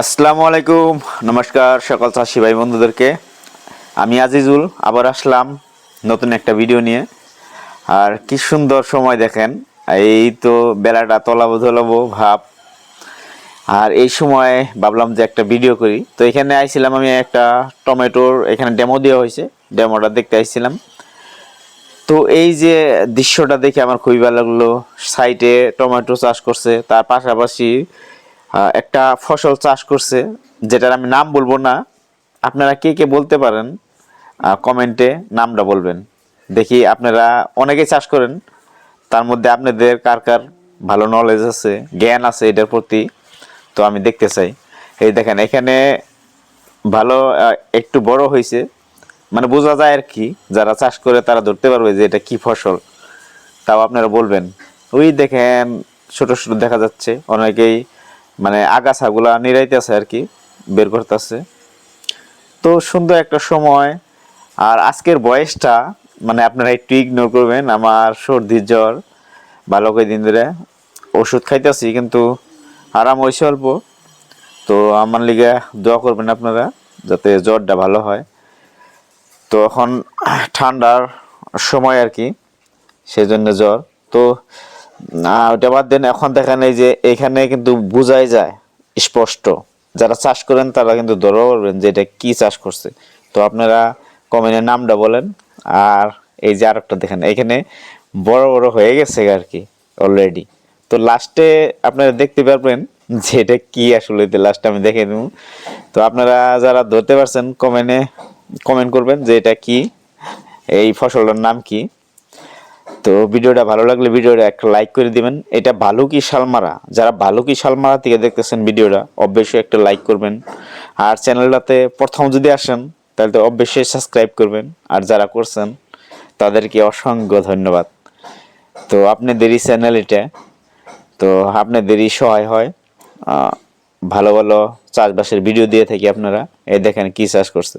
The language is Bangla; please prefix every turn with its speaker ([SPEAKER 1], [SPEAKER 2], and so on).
[SPEAKER 1] আসসালামু আলাইকুম। নমস্কার সকল চাষি ভাই বন্ধুদেরকে। আমি আজিজুল, আবার আসলাম নতুন একটা ভিডিও নিয়ে। আর কি সুন্দর সময় দেখেন, এই তো বেলাটা তলাবো ধলাবো ভাব। আর এই সময় ভাবলাম যে একটা ভিডিও করি। তো এখানে আইছিলাম আমি একটা টমেটোর, এখানে ডেমো দেওয়া হয়েছে, ডেমোটা দেখতে আইছিলাম। তো এই যে দৃশ্যটা দেখে আমার খুবই ভালো লাগল। সাইটে টমেটো চাষ করছে, তার পাশাপাশি একটা ফসল চাষ করছে, যেটার আমি নাম বলব না। আপনারা কে কে বলতে পারেন কমেন্টে নামটা বলবেন। দেখি আপনারা অনেকেই চাষ করেন, তার মধ্যে আপনাদের কার কার ভালো নলেজ আছে, জ্ঞান আছে এটার প্রতি, তো আমি দেখতে চাই। এই দেখেন, এখানে ভালো একটু বড় হয়েছে। মানে বোঝা যায় আর কি, যারা চাষ করে তারা ধরতে পারবে যে এটা কি ফসল। তাও আপনারা বলবেন। ওই দেখেন, ছোট ছোট দেখা যাচ্ছে, অনেকেই মানে আগাছাগুলা নিরাইতেছে আর কি, বের করতেছে। তো সুন্দর একটা সময়। আর আজকের বয়সটা মানে আপনারা একটু ইগনোর করবেন, আমার সর্দি জ্বর, ভালো কয়েকদিন ধরে ওষুধ খাইতেছি, কিন্তু আরাম হয়েছে অল্প। তো আমার লিগে দোয়া করবেন আপনারা, যাতে জ্বরটা ভালো হয়। তো এখন ঠান্ডার সময় আর কি সেই জন্য জ্বর। তো না ওটা বাদ দেন, এখন দেখেন এই যে এখানে কিন্তু বোঝাই যায়, স্পষ্ট। যারা চাষ করেন, তারা কিন্তু ধরতে পারবেন যে এটা কি চাষ করছে। তো আপনারা কমেন্টের নামটা বলেন, আর এই যে আরেকটা দেখেন, এখানে বড় বড় হয়ে গেছে আর কি অলরেডি তো লাস্টে আপনারা দেখতে পারবেন যে এটা কি আসলে লাস্টে আমি দেখে দেবো তো আপনারা যারা ধরতে পারছেন কমেন্টে কমেন্ট করবেন যে এটা কি, এই ফসলটার নাম কি। তো ভিডিওটা ভালো লাগলে ভিডিওটা একটা লাইক করে দিবেন। এটা ভালুকি শালমারা। যারা ভালুকি শালমারা থেকে দেখতেছেন ভিডিওটা, অবশ্যই একটা লাইক করবেন। আর চ্যানেলটাতে প্রথম যদি আসেন, তাহলে তো অবশ্যই সাবস্ক্রাইব করবেন। আর যারা করছেন, তাদেরকে অসংখ্য ধন্যবাদ। তো আপনাদেরই চ্যানেল এটা তো আপনাদেরই সহায় হয়। ভালো ভালো চাষবাসের ভিডিও দিয়ে থাকি আপনারা। এই দেখেন কি চাষ করছে।